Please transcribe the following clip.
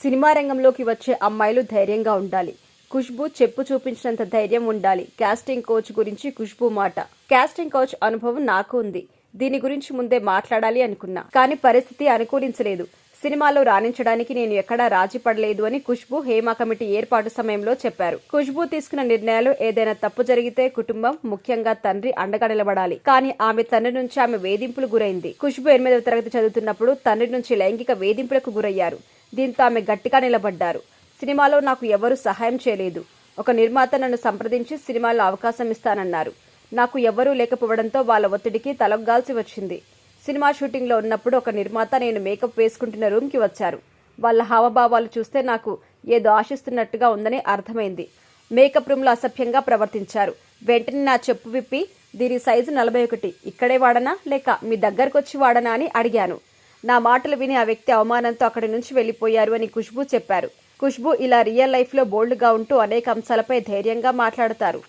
Cinema రంగంలోకి వచ్చే అమ్మాయిలు ధైర్యంగా ఉండాలి. ఖుష్బు చెప్పు చూపించినంత ధైర్యం ఉండాలి. కాస్టింగ్ కోచ్ గురించి ఖుష్బు మాట. కాస్టింగ్ కోచ్ అనుభవం నాకు ఉంది. దీని గురించి ముందే మాట్లాడాలి అనుకున్నా. కానీ పరిస్థితి అనుకూలించలేదు. సినిమాలో రాణించడానికి నేను ఎక్కడా రాజీ పడలేదు అని ఖుష్బు హేమా కమిటీ ఏర్పాటు సమయంలో చెప్పారు. ఖుష్బు తీసుకున్న నిర్ణయాలు ఏదైనా తప్పు జరిగితే కుటుంబం ముఖ్యంగా తండ్రి అండగా నిలబడాలి. కానీ ఆమె తండ్రి నుంచి ఆమె వేధింపులు గురైంది. ఖుష్బు ఎనిమిదవ తరగతి చదువుతున్నప్పుడు తండ్రి నుంచి లైంగిక వేధింపులకు గురయ్యారు. దీంతో ఆమె గట్టిగా నిలబడ్డారు. సినిమాలో నాకు ఎవరు సహాయం చేయలేదు. ఒక నిర్మాత నన్ను సంప్రదించి సినిమాలో అవకాశం ఇస్తానన్నారు. నాకు ఎవరూ లేకపోవడంతో వాళ్ళ ఒత్తిడికి తలొగ్గాల్సి వచ్చింది. సినిమా షూటింగ్లో ఉన్నప్పుడు ఒక నిర్మాత నేను మేకప్ వేసుకుంటున్న రూమ్కి వచ్చారు. వాళ్ళ హావభావాలు చూస్తే నాకు ఏదో ఆశిస్తున్నట్టుగా ఉందని అర్థమైంది. మేకప్ రూమ్లో అసభ్యంగా ప్రవర్తించారు. వెంటనే నా చెప్పు విప్పి దీని సైజు నలభై ఒకటి. ఇక్కడే వాడనా? లేక మీ దగ్గరకు వచ్చి వాడనా? అని అడిగాను. నా మాటలు విని ఆ వ్యక్తి అవమానంతో అక్కడి నుంచి వెళ్ళిపోయారు అని ఖుష్బు చెప్పారు. ఖుష్బు ఇలా రియల్ లైఫ్లో బోల్డ్గా ఉంటూ అనేక అంశాలపై ధైర్యంగా మాట్లాడతారు.